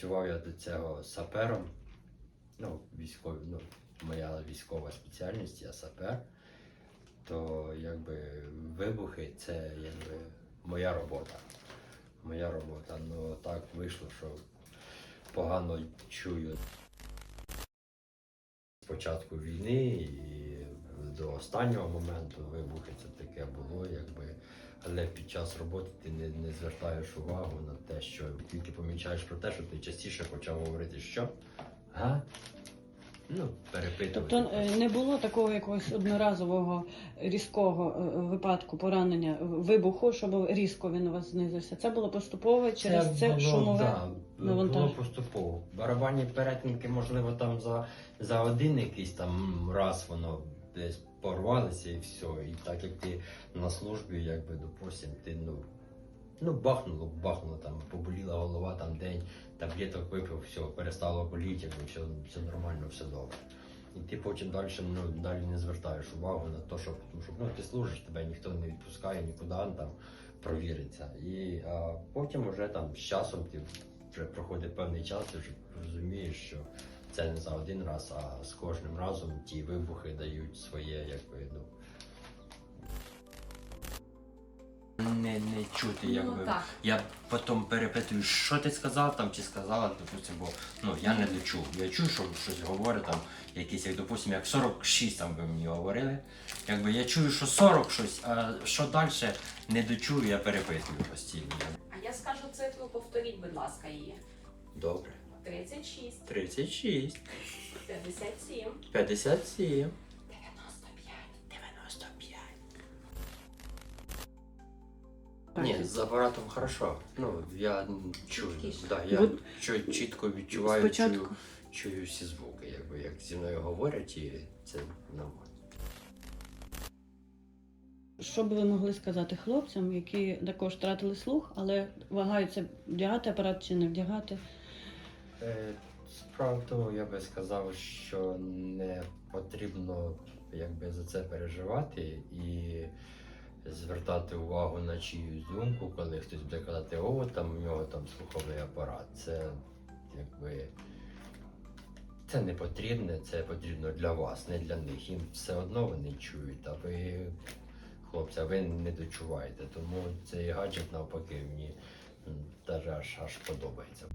працював я до цього сапером. Ну, військові, ну, моя військова спеціальність, я сапер. То якби вибухи це якби моя робота. Моя робота. Ну так вийшло, що погано чую з початку війни і до останнього моменту вибухи це таке було, якби. Але під час роботи ти не, не звертаєш увагу на те, що тільки помічаєш про те, що ти частіше почав говорити, що? Га? Ну, перепитувати. Тобто е, не було такого якогось одноразового різкого е, випадку поранення вибуху, щоб різко він у вас знизився. Це було поступове через це, було, шумове. да, навантаження. було поступово. Барабанні перетинки, можливо, там за, за один якийсь там раз воно десь порвалося і все. І так як ти на службі, якби, допустим, ти ну. Ну, бахнуло, бахнуло там, поболіла голова там день, таблеток випив, все, перестало боліти, якби все, все нормально, все добре. І ти потім далі, ну, далі не звертаєш увагу на те, що, тому що ну, ти служиш, тебе ніхто не відпускає нікуди там провіриться. І а потім вже там з часом ти вже проходить певний час, ти вже розумієш, що це не за один раз, а з кожним разом ті вибухи дають своє, якби, ну. Не, не чути, якби. Ну так. Я потім перепитую, що ти сказав там чи сказала, допустим, бо ну я не дочув. Я чую, що щось говорить там, якісь, як допустим, як 46 там ви мені говорили. Якби я чую, що 40 щось, а що далі не дочую, я перепитую постійно. А я скажу цифру, повторіть, будь ласка, її. Добре. 36, 36, 57, 57, 95. 95. Ні, з апаратом хорошо. Ну, я чую. Чіткіше. Да, я От- чу- чітко відчуваю, Спочатку. чую, чую всі звуки, якби як зі мною говорять, і це нормально. Що би ви могли сказати хлопцям, які також втратили слух, але вагаються вдягати апарат чи не вдягати? Е, Справа в тому, я би сказав, що не потрібно якби за це переживати і звертати увагу на чиюсь думку, коли хтось буде казати, о, там у нього там слуховий апарат. Це якби це не потрібне, це потрібно для вас, не для них. Їм все одно вони чують, а ви, хлопці, а ви не дочуваєте. Тому цей гаджет навпаки мені даже аж аж подобається.